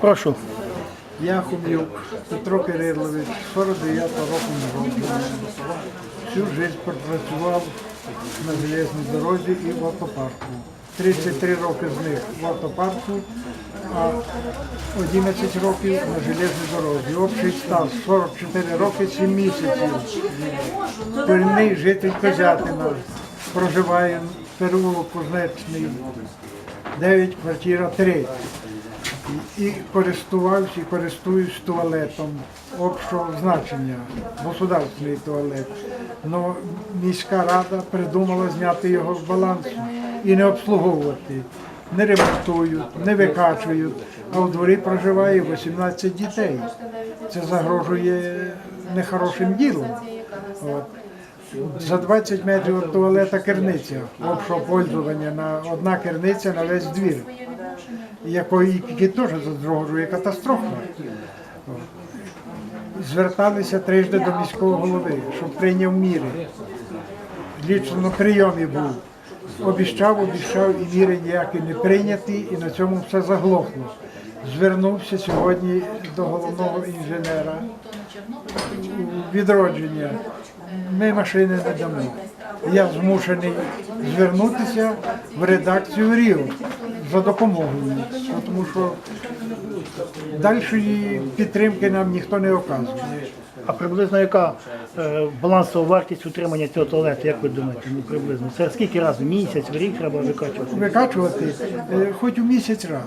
Прошу. Я Хум'юк Петро Кирилович, 49 року народження. Всю життя пропрацював на железній дорозі і в автопарку. 33 роки з них в автопарку, а 11 років на железній дорозі. Общий стаж 44 роки 7 місяців. Корінний житель Козятина. Проживає в переулок Кузнечний, 9, квартира 3 і користувався і користуюсь туалетом общого значення, государственний туалет. Но міська рада придумала зняти його з балансу і не обслуговувати. Не ремонтують, не викачують, а в дворі проживає 18 дітей. Це загрожує нехорошим ділом. От. За 20 метрів від туалета керниця общого пользування на одна керниця на весь двір якої теж загрожує катастрофа. Зверталися трижди до міського голови, щоб прийняв міри. Лічно на прийомі був. Обіщав, обіщав, і міри ніякі не прийняті, і на цьому все заглохло. Звернувся сьогодні до головного інженера у відродження. Ми машини не дамо. Я змушений звернутися в редакцію Ріо за допомогою, тому що дальшої підтримки нам ніхто не оказує. А приблизно яка е, балансова вартість утримання цього туалету, як ви думаєте? Ну приблизно. Це скільки разів? Місяць, в рік треба викачувати? Викачувати е, хоч у місяць раз.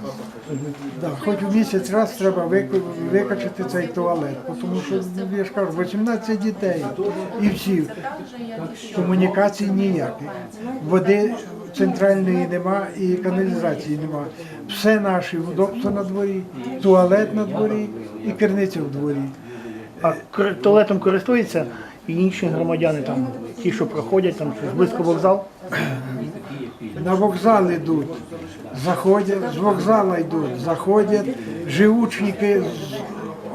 Да, хоч у місяць раз треба вик- викачати цей туалет, тому що ну, я ж кажу, 18 дітей і всі комунікацій ніяких. Води центральної нема і каналізації нема. Все наші удобства на дворі, туалет на дворі і керниця в дворі. А туалетом користуються і інші громадяни, там, ті, що проходять, там близько вокзал. На вокзал йдуть, заходять, з вокзалу йдуть, заходять, живучники з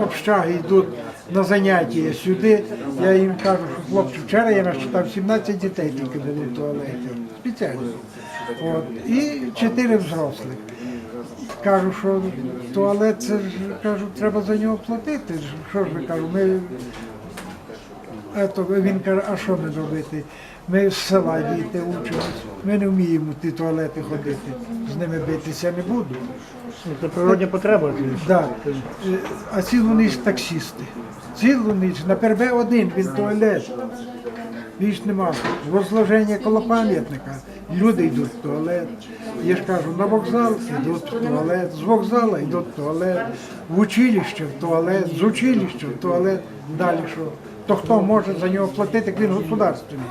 общаги йдуть на заняття сюди. Я їм кажу, що хлопці, вчора я насчитав 17 дітей тільки було в туалеті. Спеціально. От. І 4 взрослих. Кажу, що туалет це ж кажу, треба за нього платити. Що ж ви кажу, ми Ето, він каже, а що ми робити? Ми з села діти учимось, ми не вміємо ті туалети ходити, з ними битися не буду. Ну, Це природня потреба. Да. А цілу ніч таксісти. Цілу ніч, на пербе один він туалет. Більш нема. Розложення коло пам'ятника. Люди йдуть в туалет. Я ж кажу, на вокзал йдуть в туалет, з вокзалу йдуть в туалет, в училище в туалет, з училища в туалет. Далі що? То хто може за нього платити, як він государственний.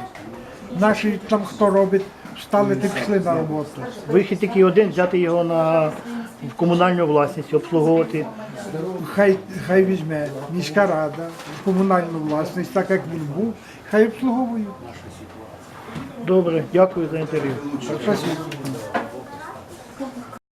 Наші там хто робить, встали та пішли на роботу. Вихід тільки один, взяти його на в комунальну власність, обслуговувати. Хай, хай візьме міська рада, комунальну власність, так як він був, хай обслуговують. Добре, дякую за інтерв'ю.